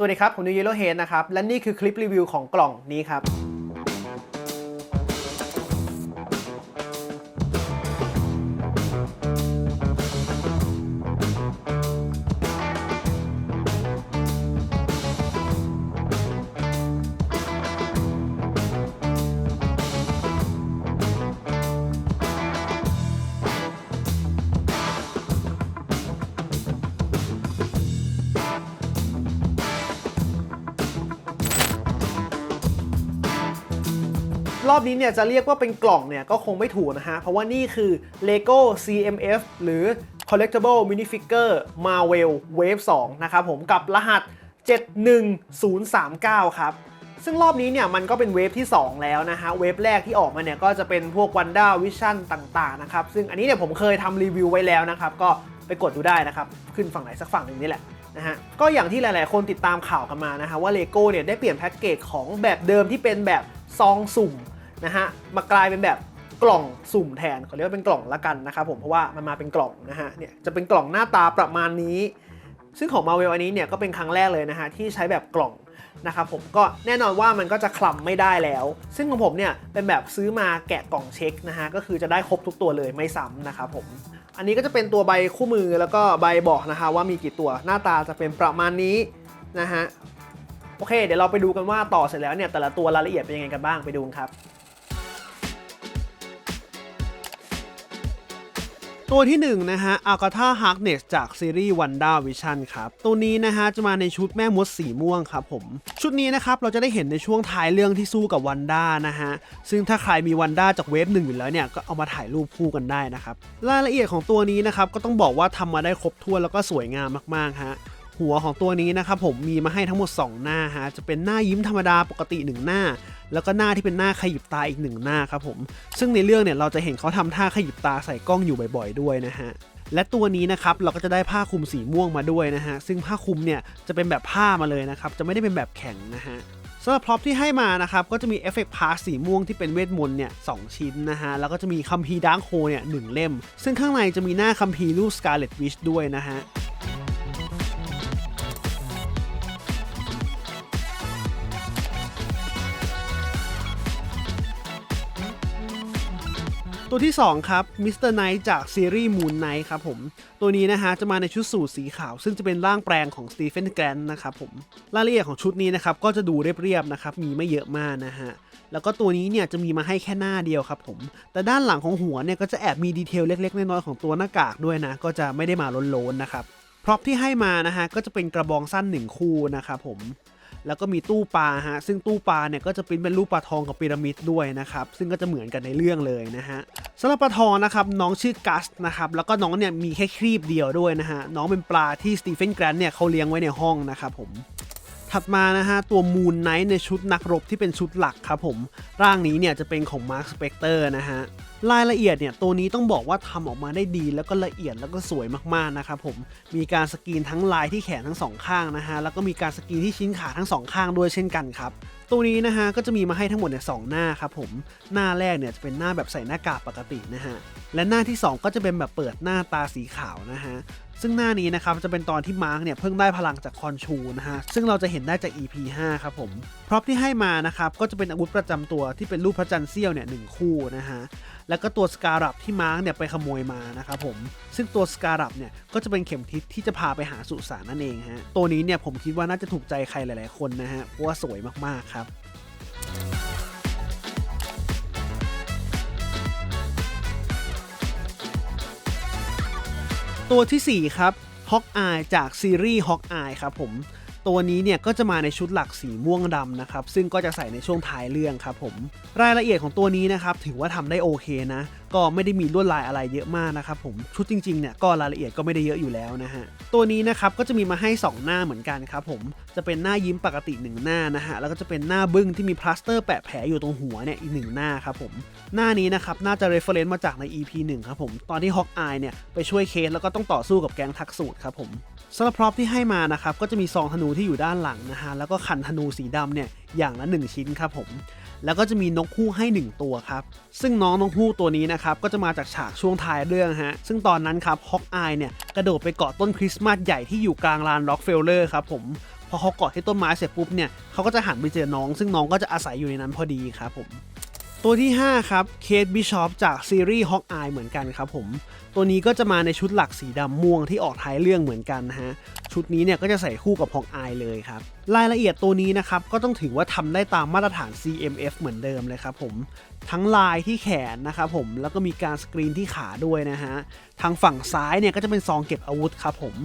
สวัสดีครับ ผมนิวเยลโลเฮดนะครับ และนี่คือคลิปรีวิวของกล่องนี้ครับ รอบนี้เนี่ยจะเรียกว่าเป็นกล่องเนี่ยก็คงไม่ถูกนะฮะ เพราะว่านี่คือ LEGO CMF หรือ Collectible Minifigure Marvel Wave 2 นะครับผมกับรหัส 71039 ครับซึ่งรอบนี้เนี่ยมันก็เป็นเวฟที่ 2 แล้วนะฮะ เวฟแรกที่ออกมาเนี่ยก็จะเป็นพวก Wanda Vision ต่างๆนะครับ ซึ่งอันนี้เนี่ยผมเคยทำรีวิวไว้แล้วนะครับ ก็ไปกดดูได้นะครับ ขึ้นฝั่งไหนสักฝั่งหนึ่งนี่แหละนะฮะ ก็อย่างที่หลายๆ คนติดตามข่าวกันมานะฮะว่าเลโก้เนี่ยได้เปลี่ยนแพ็กเกจของแบบเดิมที่เป็นแบบซองสุ่ม นะฮะมากลายเป็นแบบกล่องสุ่มแทนขาเรียกว่าเป็นกล่องละกันนะครับผมเพราะว่ามันมาเป็นกล่องนะฮะเนี่ยจะเป็นกล่องหน้าตาประมาณนี้ ซึ่งของ Marvel อันนี้เนี่ยก็เป็นครั้งแรกเลยนะฮะที่ใช้แบบกล่องนะครับผมก็แน่นอนว่ามันก็จะคลำไม่ได้แล้ว ซึ่งของผมเนี่ยเป็นแบบซื้อมาแกะกล่องเช็คนะฮะก็คือจะได้ครบทุกตัวเลยไม่ซ้ำนะครับผมอันนี้ก็จะเป็นตัวใบคู่มือแล้วก็ใบบอกนะคะว่ามีกี่ตัวหน้าตาจะเป็นประมาณนี้นะฮะโอเค เดี๋ยวเราไปดูกันว่าต่อเสร็จแล้วเนี่ยแต่ละตัวรายละเอียดเป็นยังไงกันบ้างไปดูครับ ตัวที่1นะฮะอากาธาฮาร์กเนสจากซีรีส์ Wanda Vision ครับ ตัวนี้นะฮะจะมาในชุดแม่มดสีม่วงครับผม ชุดนี้นะครับเราจะได้เห็นในช่วงท้ายเรื่องที่สู้กับวันด้านะฮะ ซึ่งถ้าใครมีวันด้าจากเวฟหนึ่งอยู่แล้วเนี่ย ก็เอามาถ่ายรูปคู่กันได้นะครับ รายละเอียดของตัวนี้นะครับก็ต้องบอกว่าทำมาได้ครบถ้วนแล้วก็สวยงามมากๆฮะ หัวของตัวนี้นะครับผมมีมาให้ทั้งหมด 2 หน้าฮะจะเป็นหน้ายิ้มธรรมดาปกติ 1 หน้า แล้วก็หน้าที่เป็นหน้าขยิบตาอีกหนึ่งหน้าครับผมซึ่งในเรื่องเนี่ยเราจะเห็นเขาทำท่าขยิบตาใส่กล้องอยู่บ่อยๆ ด้วยนะฮะและตัวนี้นะครับเราก็จะได้ผ้าคลุมสีม่วงมาด้วยนะฮะซึ่งผ้าคลุมเนี่ยจะเป็นแบบผ้ามาเลยนะครับจะไม่ได้เป็นแบบแข็งนะฮะสำหรับพร็อพที่ให้มานะครับก็จะมีเอฟเฟกต์พาร์สีม่วงที่เป็นเวทมนต์เนี่ยสชิ้นนะฮะแล้วก็จะมีคัมภีร์ดาร์คโฮเนี่ยหนึ่งเล่ม ซึ่งข้างในจะมีหน้าคัมภีร์รูปสกาเลตวิชด้วยนะฮะ ตัวที่ 2 ครับมิสเตอร์ไนท์จากซีรีส์มูนไนท์ครับผม ตัวนี้นะฮะจะมาในชุดสูทสีขาว ซึ่งจะเป็นร่างแปลงของสตีเฟนแกรนนะครับผม รายละเอียดของชุดนี้นะครับก็จะดูเรียบๆนะครับ มีไม่เยอะมากนะฮะ แล้วก็ตัวนี้เนี่ยจะมีมาให้แค่หน้าเดียวครับผม แต่ด้านหลังของหัวเนี่ยก็จะแอบมีดีเทลเล็กๆ น้อยๆของตัวหน้ากากด้วยนะ ก็จะไม่ได้มาล้นๆนะครับพร็อพที่ให้มานะฮะก็จะเป็นกระบองสั้นหนึ่งคู่นะครับผม แล้วก็มีตู้ปลาฮะซึ่งตู้ปลาเนี่ยก็จะปริ้นเป็นรูปปลาทองกับพีระมิดด้วยนะครับซึ่งก็จะเหมือนกันในเรื่องเลยนะฮะสำหรับปลาทองนะครับน้องชื่อกัสนะครับแล้วก็น้องเนี่ยมีแค่ครีบเดียวด้วยนะฮะน้องเป็นปลาที่สตีเฟนแกรนท์เนี่ยเขาเลี้ยงไว้ในห้องนะครับผมถัดมานะฮะตัวมูนไนท์ในชุดนักรบที่เป็นชุดหลักครับผมร่างนี้เนี่ยจะเป็นของมาร์คสเปกเตอร์นะฮะ รายละเอียดเนี่ยตัวนี้ต้องบอกว่าทำออกมาได้ดีแล้วก็ละเอียดแล้วก็สวยมากๆนะครับผมมีการสกรีนทั้งลายที่แขนทั้งสองข้างนะฮะแล้วก็มีการสกรีนที่ชิ้นขาทั้งสองข้างด้วยเช่นกันครับตัวนี้นะฮะก็จะมีมาให้ทั้งหมดเนี่ยสองหน้าครับผมหน้าแรกเนี่ยจะเป็นหน้าแบบใส่หน้ากากปกตินะฮะและหน้าที่ 2 ก็จะเป็นแบบเปิดหน้าตาสีขาวนะฮะ ซึ่งหน้านี้นะครับจะเป็นตอนที่มาร์กเนี่ยเพิ่งได้พลังจากคอนชูนะฮะซึ่งเราจะเห็นได้จาก EP 5 ครับผมพร็อพที่ให้มานะครับก็จะเป็นอาวุธประจำตัวที่เป็นรูปพระจันทร์เสี้ยวเนี่ยหนึ่งคู่นะฮะแล้วก็ตัวสการัปที่มาร์กเนี่ยไปขโมยมานะครับผมซึ่งตัวสการัปเนี่ยก็จะเป็นเข็มทิศที่จะพาไปหาสุสานนั่นเองฮะตัวนี้เนี่ยผมคิดว่าน่าจะถูกใจใครหลาย ๆ คนนะฮะเพราะว่าสวยมากๆครับ ตัวทีสี่ 4 ครับฮอกอายจากซีรีส์ฮอกอายครับผม ตัวนี้เนี่ยก็จะมาในชุดหลักสีม่วงดำนะครับ ซึ่งก็จะใส่ในช่วงท้ายเรื่องครับผม รายละเอียดของตัวนี้นะครับ ถือว่าทำได้โอเคนะ ก็ไม่ได้มีลวดลายอะไรเยอะมากนะครับผมชุดจริงๆเนี่ยก็รายละเอียดก็ไม่ได้เยอะอยู่แล้วนะฮะตัวนี้นะครับก็จะมีมาให้ 2 หน้าเหมือนกันครับผมจะเป็นหน้ายิ้มปกติ 1 หน้านะฮะแล้วก็จะเป็นหน้าบึ้งที่มีพลาสเตอร์แปะแผลอยู่ตรงหัวเนี่ยอีกหนึ่งหน้าครับผมหน้านี้นะครับน่าจะ reference มาจากใน EP 1ครับผมตอนที่ฮอกอายเนี่ยไปช่วยเคสแล้วก็ต้องต่อสู้กับแก๊งทักสูตรครับผมสำหรับพร็อพที่ให้มานะครับก็จะมีซองธนูที่อยู่ด้านหลังนะฮะแล้วก็คันธนูสีดำเนี่ยอย่างละ 1 ชิ้นครับผม แล้วก็จะมีนกคู่ให้ 1 ตัวครับ ซึ่งน้องนกคู่ตัวนี้นะครับ ก็จะมาจากฉากช่วงท้ายเรื่องฮะ ซึ่งตอนนั้นครับฮอกอายเนี่ย กระโดดไปเกาะต้นคริสต์มาสใหญ่ที่อยู่กลางลานล็อกเฟลเลอร์ครับผมพพอเขาเกาะที่ต้นไม้เสร็จปุ๊บเนี่ยเขาก็จะหันไปเจอน้อง ซึ่งน้องก็จะอาศัยอยู่ในนั้นพอดีครับผม ตัวที่ 5 ครับเคทบิชอปจากซีรีส์ฮอกอายเหมือนกันครับผม ตัวนี้ก็จะมาในชุดหลักสีดำม่วงที่ออกท้ายเรื่องเหมือนกันนะฮะ ชุดนี้เนี่ยก็จะใส่คู่กับฮอกอายเลยครับ รายละเอียดตัวนี้นะครับ ก็ต้องถือว่าทำได้ตามมาตรฐาน CMF เหมือนเดิมเลยครับผม ทั้งลายที่แขนนะครับผม แล้วก็มีการสกรีนที่ขาด้วยนะฮะ ทางฝั่งซ้ายเนี่ยก็จะเป็นซองเก็บอาวุธครับผม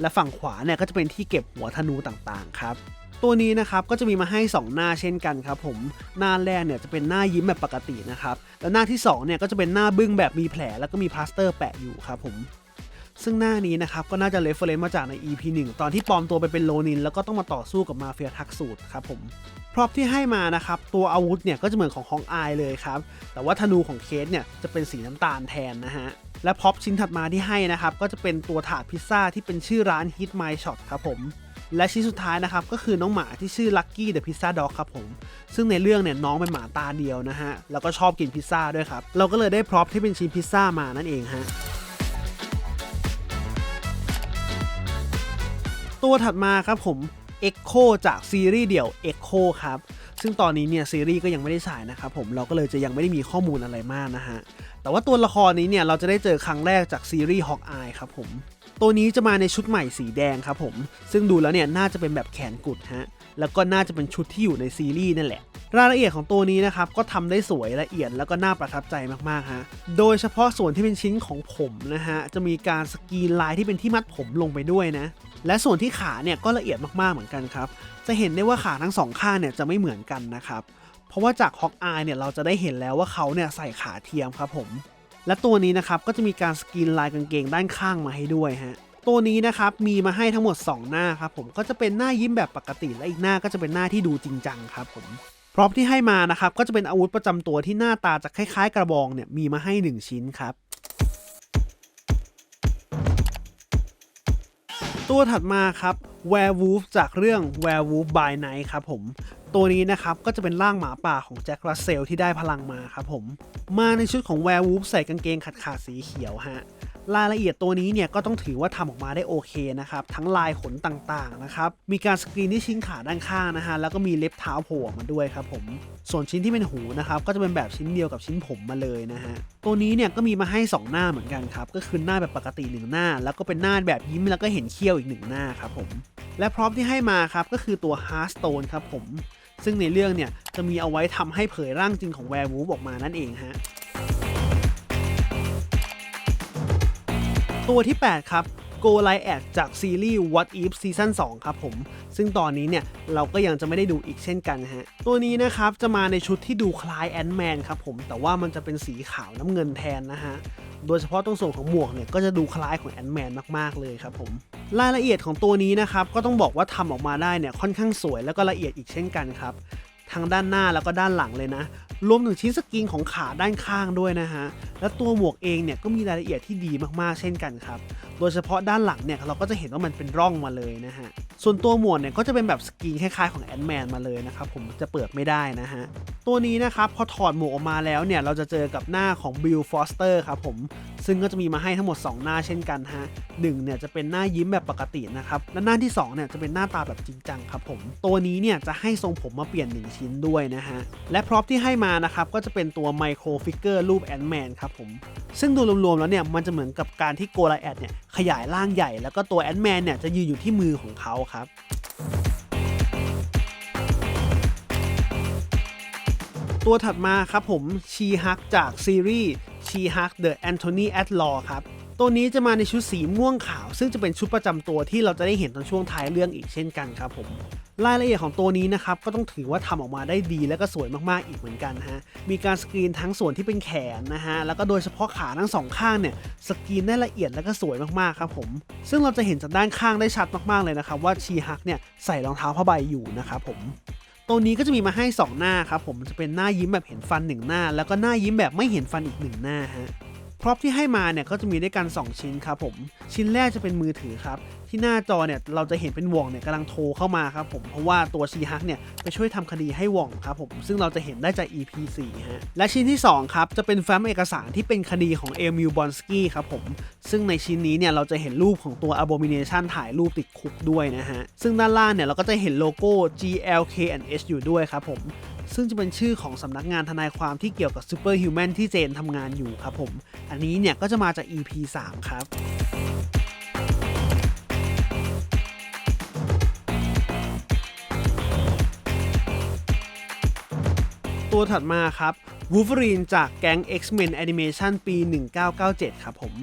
และฝั่งขวาเนี่ยก็จะเป็นที่เก็บหัวธนูต่างๆครับ ตัวนี้นะครับก็จะมีมาให้ 2 หน้าเช่นกันครับผมหน้าแรกเนี่ยจะเป็นหน้ายิ้มแบบปกตินะครับแล้วหน้าที่2เนี่ยก็จะเป็นหน้าบึ้งแบบมีแผลแล้วก็มีพลาสเตอร์แปะอยู่ครับผมซึ่งหน้านี้นะครับก็น่าจะเรฟเฟรนซ์มาจากใน EP 1 ตอนที่ปลอมตัวไปเป็นโลนิน แล้วก็ต้องมาต่อสู้กับมาเฟียทักสูตรครับผมพร็อพที่ให้มานะครับตัวอาวุธเนี่ยก็จะเหมือนของฮองอายเลยครับ แต่ว่าธนูของเคสเนี่ยจะเป็นสีน้ำตาลแทนนะฮะ และพร็อพชิ้นถัดมาที่ให้นะครับก็จะเป็นตัวถาดพิซซ่าที่เป็นชื่อร้าน Hit My Shot ครับผม และชิ้นสุดท้ายนะครับก็คือน้องหมาที่ชื่อ Lucky the Pizza Dog ครับผม ซึ่งในเรื่องเนี่ยน้องเป็นหมาตาเดียวนะฮะ แล้วก็ชอบกินพิซซ่าด้วยครับ เราก็เลยได้พร็อพที่เป็นชิ้นพิซซ่ามานั่นเองฮะตัวถัดมาครับผม Echo จากซีรีส์เดี่ยว Echo ครับ ซึ่งตอนนี้เนี่ยซีรีส์ก็ยังไม่ได้ฉายนะครับผมเราก็เลยจะยังไม่ได้มีข้อมูลอะไรมากนะฮะ แต่ว่าตัวละครนี้เนี่ยเราจะได้เจอครั้งแรกจากซีรีส์ Hawkeye ครับผม ตัวนี้จะมาในชุดใหม่สีแดงครับผม ซึ่งดูแล้วเนี่ยน่าจะเป็นแบบแขนกุดฮะ แล้วก็น่าจะเป็นชุดที่อยู่ในซีรีส์นั่นแหละ รายละเอียดของตัวนี้นะครับก็ทำได้สวยละเอียดแล้วก็น่าประทับใจมากๆฮะ โดยเฉพาะส่วนที่เป็นชิ้นของผมนะฮะจะมีการสกรีนลายที่เป็นที่มัดผมลงไปด้วยนะ และส่วนที่ขาเนี่ยก็ละเอียดมากๆเหมือนกันครับ จะเห็นได้ว่าขาทั้งสองข้างเนี่ยจะไม่เหมือนกันนะครับ เพราะว่าจากฮอกอายเนี่ยเราจะได้เห็นแล้วว่าเขาเนี่ยใส่ขาเทียมครับผม และตัวนี้นะครับก็จะมีการสกรีนลายกางเกงด้านข้างมาให้ด้วยฮะตัวนี้นะครับมีมาให้ทั้งหมด 2 หน้าครับผมก็จะเป็นหน้ายิ้มแบบปกติและอีกหน้าก็จะเป็นหน้าที่ดูจริงจังครับผมพร็อพที่ให้มานะครับก็จะเป็นอาวุธประจำตัวที่หน้าตาจะคล้ายๆ กระบองเนี่ยมีมาให้ 1 ชิ้นครับ ตัวถัดมาครับ Werewolf จากเรื่อง Werewolf by Night ครับผม ตัวนี้นะครับก็จะเป็นร่างหมาป่าของแจ็ครัสเซลที่ได้พลังมาครับผม มาในชุดของ Werewolf ใส่กางเกงขาดขาดสีเขียวฮะ รายละเอียดตัวนี้เนี่ยก็ต้องถือว่าทำออกมาได้โอเคนะครับ ทั้งลายขนต่างๆนะครับ มีการสกรีนที่ชิ้นขาด้านข้างนะฮะ แล้วก็มีเล็บเท้าโผล่ออกมาด้วยครับผม ส่วนชิ้นที่เป็นหูนะครับ ก็จะเป็นแบบชิ้นเดียวกับชิ้นผมมาเลยนะฮะ ตัวนี้เนี่ยก็มีมาให้ 2 หน้าเหมือนกันครับ ก็คือหน้าแบบปกติหนึ่งหน้า แล้วก็เป็นหน้าแบบยิ้มแล้วก็เห็นเขี้ยวอีกหนึ่งหน้าครับผม และพร้อมที่ให้มาครับก็คือตัว Hearthstone ครับผม ซึ่งในเรื่องเนี่ยจะมีเอาไว้ทำให้เผยร่างจริงของแวร์วูฟออกมานั่นเองฮะ ตัวที่ 8 ครับ Go l i a d จากซีรีส์ What If ซีซั่น2ครับผม ซึ่งตอนนี้เนี่ย เราก็ยังจะไม่ได้ดูอีกเช่นกันฮะ ตัวนี้นะครับ จะมาในชุดที่ดูคล้ายแอนด์แมนครับผม แต่ว่ามันจะเป็นสีขาวน้ำเงินแทนนะฮะ โดยเฉพาะตรงส่วนของหมวกเนี่ย ก็จะดูคล้ายของแอนด์แมนมาก ๆ เลยครับผม รายละเอียดของตัวนี้นะครับ ก็ต้องบอกว่าทำออกมาได้เนี่ยค่อนข้างสวยแล้วก็ละเอียดอีกเช่นกันครับทั้งด้านหน้าแล้วก็ด้านหลังเลยนะ รวมถึงชิ้นสกรีนของขาด้านข้างด้วยนะฮะ และตัวหมวกเองเนี่ยก็มีรายละเอียดที่ดีมากๆเช่นกันครับ โดยเฉพาะด้านหลังเนี่ยเราก็จะเห็นว่ามันเป็นร่องมาเลยนะฮะ ส่วนตัวหมวกเนี่ยก็จะเป็นแบบสกรีนคล้ายๆของแอนด์แมนมาเลยนะครับผมจะเปิดไม่ได้นะฮะ ตัวนี้นะครับพอถอดหมวกออกมาแล้วเนี่ย เราจะเจอกับหน้าของบิลฟอสเตอร์ครับผม ซึ่งก็จะมีมาให้ทั้งหมด 2 หน้าเช่นกันฮะหนึ่งเนี่ยจะเป็นหน้ายิ้มแบบปกตินะครับ และหน้าที่2เนี่ยจะเป็นหน้าตาแบบจริงจังครับผม ตัวนี้เนี่ยจะให้ทรงผมมาเปลี่ยน 1 ชิ้นด้วยนะฮะ และพร็อพที่ให้มานะครับก็จะเป็นตัวไมโครฟิกเกอร์รูปแอนด์แมนครับผม ซึ่งดูรวมๆแล้วเนี่ยมันจะเหมือนกับการที่โกลาแอดเนี่ยขยายร่างใหญ่ แล้วก็ตัวแอนด์แมนเนี่ยจะยืนอยู่ที่มือของเขาครับ ตัวถัดมาครับผมชีฮักจากซีรีส์ชีฮัก The Anthony at Law ครับตัวนี้จะมาในชุดสีม่วงขาว ซึ่งจะเป็นชุดประจำตัวที่เราจะได้เห็นตอนช่วงท้ายเรื่องอีกเช่นกันครับผมรายละเอียดของตัวนี้นะครับก็ต้องถือว่าทำออกมาได้ดีและก็สวยมากๆอีกเหมือนกันฮะมีการสกรีนทั้งส่วนที่เป็นแขนนะฮะแล้วก็โดยเฉพาะขาทั้งสองข้างเนี่ยสกรีนได้ละเอียดและก็สวยมากๆครับผม ซึ่งเราจะเห็นจากด้านข้างได้ชัดมากๆเลยนะครับว่าชีฮักเนี่ยใส่รองเท้าผ้าใบอยู่นะครับผม ตัวนี้ก็จะมีมาให้ 2 หน้าครับผมจะเป็นหน้ายิ้มแบบเห็นฟัน 1 หน้า แล้วก็หน้ายิ้มแบบไม่เห็นฟันอีก 1 หน้าฮะ พร็อพที่ให้มาเนี่ยก็จะมีด้วยกัน 2 ชิ้นครับผม ชิ้นแรกจะเป็นมือถือครับ ที่หน้าจอเนี่ยเราจะเห็นเป็นว่องเนี่ยกำลังโทรเข้ามาครับผม เพราะว่าตัวชีฮักเนี่ยไปช่วยทำคดีให้ว่องครับผม ซึ่งเราจะเห็นได้จาก EP 4ฮะ และชิ้นที่ 2 ครับ จะเป็นแฟ้มเอกสารที่เป็นคดีของเอมิลบอนสกี้ครับผม ซึ่งในชิ้นนี้เนี่ยเราจะเห็นรูปของตัว Abomination ถ่ายรูปติดคุกด้วยนะฮะ ซึ่งด้านล่างเนี่ยเราก็จะเห็นโลโก้ GLKNH อยู่ด้วยครับผม ซึ่งจะเป็นชื่อของสำนักงานทนายความที่เกี่ยวกับ Super Human ที่เจนทำงานอยู่ครับผม อันนี้เนี่ยก็จะมาจาก EP 3 ครับตัวถัดมาครับ Wolverine จากแก๊ง X-Men Animation ปี 1997 ครับผม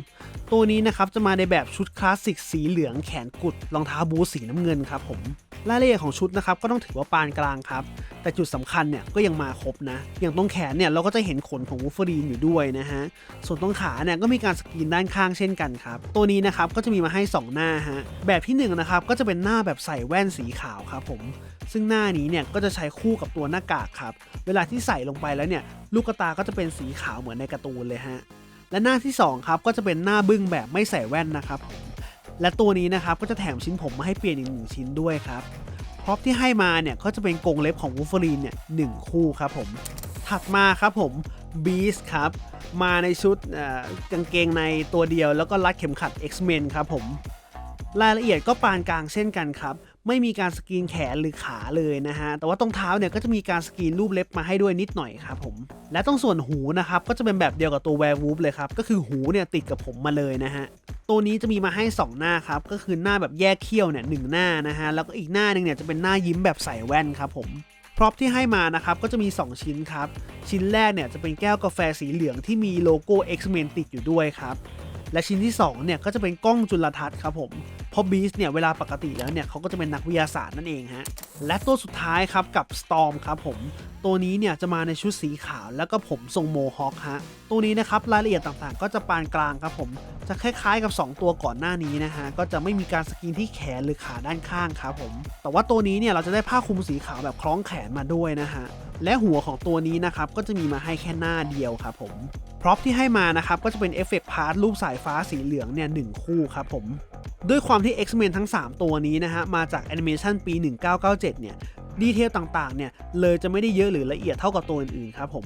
ตัวนี้นะครับจะมาในแบบชุดคลาสสิกสีเหลืองแขนกุดรองเท้าบูทสีน้ำเงินครับผม รายละเอียดของชุดนะครับก็ต้องถือว่าปานกลางครับ แต่จุดสำคัญเนี่ยก็ยังมาครบนะ อย่างตรงแขนเนี่ยเราก็จะเห็นขนของวูฟเฟอรีนอยู่ด้วยนะฮะ ส่วนตรงขาเนี่ยก็มีการสกรีนด้านข้างเช่นกันครับ ตัวนี้นะครับก็จะมีมาให้ 2 หน้าฮะ แบบที่1นงนะครับก็จะเป็นหน้าแบบใส่แว่นสีขาวครับผม ซึ่งหน้านี้เนี่ยก็จะใช้คู่กับตัวหน้ากากครับ เวลาที่ใส่ลงไปแล้วเนี่ยลูกตาก็จะเป็นสีขาวเหมือนในการ์ตูนเลยฮะ และหน้าที่สองครับก็จะเป็นหน้าบึ้งแบบไม่ใส่แว่นนะครับผม และตัวนี้นะครับก็จะแถมชิ้นผมมาให้เปลี่ยนอีกหนึ่งชิ้นด้วยครับพร็อพที่ให้มาเนี่ยก็จะเป็นกรงเล็บของวูฟเฟอรีนเนี่ยหนึ่งคู่ครับผม ถัดมาครับผมบีสครับมาในชุดกางเกงในตัวเดียว แล้วก็รัดเข็มขัด X-Men ครับผม รายละเอียดก็ปานกลางเช่นกันครับ ไม่มีการสกรีนแขนหรือขาเลยนะฮะ แต่ว่าตรงเท้าเนี่ยก็จะมีการสกรีนรูปเล็บมาให้ด้วยนิดหน่อยครับผม และตรงส่วนหูนะครับก็จะเป็นแบบเดียวกับตัวแวร์วูฟเลยครับ ก็คือหูเนี่ยติดกับผมมาเลยนะฮะ ตัวนี้จะมีมาให้ 2 หน้าครับ ก็คือหน้าแบบแยกเขี้ยวเนี่ยหนึ่งหน้านะฮะ แล้วก็อีกหน้าหนึงเนี่ยจะเป็นหน้ายิ้มแบบใส่แว่นครับผมพร็อพที่ให้มานะครับก็จะมี 2 ชิ้นครับ ชิ้นแรกเนี่ยจะเป็นแก้วกาแฟสีเหลืองที่มีโลโก้ X-Men ติดอยู่ด้วยครับ และชิ้นที่2เนี่ยก็จะเป็นกล้องจุลทรรศน์ครับผม เพราะบีสเนี่ยเวลาปกติแล้วเนี่ยเขาก็จะเป็นนักวิทยาศาสตร์นั่นเองฮะ และตัวสุดท้ายครับกับ Storm ครับผม ตัวนี้เนี่ยจะมาในชุดสีขาวแล้วก็ผมทรงโมฮอคฮะ ตัวนี้นะครับรายละเอียดต่างๆ ก็จะปานกลางครับผม จะคล้ายๆกับ 2 ตัวก่อนหน้านี้นะฮะ ก็จะไม่มีการสกรีนที่แขนหรือขาด้านข้างครับผม แต่ว่าตัวนี้เนี่ยเราจะได้ผ้าคลุมสีขาวแบบคล้องแขนมาด้วยนะฮะ และหัวของตัวนี้นะครับก็จะมีมาให้แค่หน้าเดียวครับผมพร็อพที่ให้มานะครับก็จะเป็นเอฟเฟกต์พาร์ทรูปสายฟ้าสีเหลืองเนี่ยหนึ่งคู่ครับผม ด้วยความที่ X-Men ทั้ง 3 ตัวนี้นะฮะ มาจากแอนิเมชันปี 1997 เนี่ย ดีเทลต่างๆ เนี่ย เลยจะไม่ได้เยอะหรือละเอียดเท่ากับตัวอื่นๆ ครับผม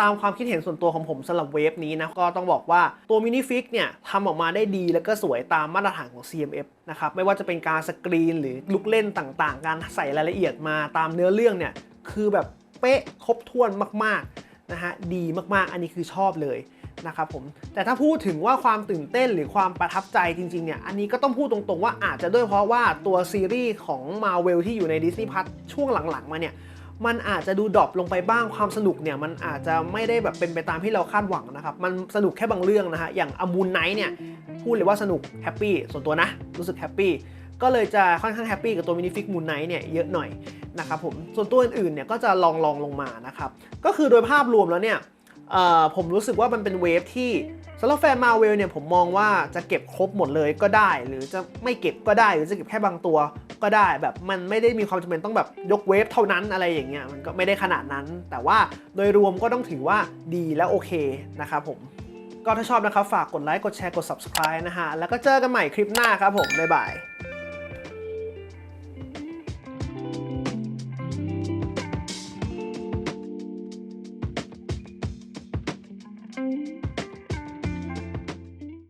ตามความคิดเห็นส่วนตัวของผมสำหรับเวฟนี้นะ ก็ต้องบอกว่าตัวมินิฟิกเนี่ยทำออกมาได้ดีแล้วก็สวยตามมาตรฐานของ CMF นะครับ ไม่ว่าจะเป็นการสกรีนหรือลูกเล่นต่างๆ การใส่รายละเอียดมาตามเนื้อเรื่องเนี่ย คือแบบเป๊ะครบถ้วนมากๆนะฮะ ดีมากๆ อันนี้คือชอบเลย นะครับผมแต่ถ้าพูดถึงว่าความตื่นเต้นหรือความประทับใจจริงๆเนี่ยอันนี้ก็ต้องพูดตรงๆว่าอาจจะด้วยเพราะว่าตัวซีรีส์ของ Marvel ที่อยู่ใน Disney Plus ช่วงหลังๆมาเนี่ยมันอาจจะดูดรอปลงไปบ้างความสนุกเนี่ยมันอาจจะไม่ได้แบบเป็นไปตามที่เราคาดหวังนะครับ มันสนุกแค่บางเรื่องนะฮะอย่างอมูลไนท์เนี่ยพูดเลยว่าสนุกแฮปปี้ส่วนตัวนะ รู้สึกแฮปปี้ก็เลยจะค่อนข้างแฮปปี้กับตัวมินิฟิกมูนไนท์เนี่ยเยอะหน่อยนะครับผมส่วนตัวอื่นๆเนี่ยก็จะลองลองลงมานะครับก็คือโดยภาพรวมแล้วเนี่ย ผมรู้สึกว่ามันเป็นเวฟที่สำหรับแฟนมาเวลเนี่ยผมมองว่าจะเก็บครบหมดเลยก็ได้ หรือจะไม่เก็บก็ได้ หรือจะเก็บแค่บางตัวก็ได้แบบมันไม่ได้มีความจำเป็นต้องแบบยกเวฟเท่านั้นอะไรอย่างเงี้ยมันก็ไม่ได้ขนาดนั้น แต่ว่าโดยรวมก็ต้องถือว่าดีและโอเคนะครับผมก็ถ้าชอบนะครับ ฝากกดไลค์กดแชร์กด subscribe นะฮะ แล้วก็เจอกันใหม่คลิปหน้าครับผม บ๊ายบาย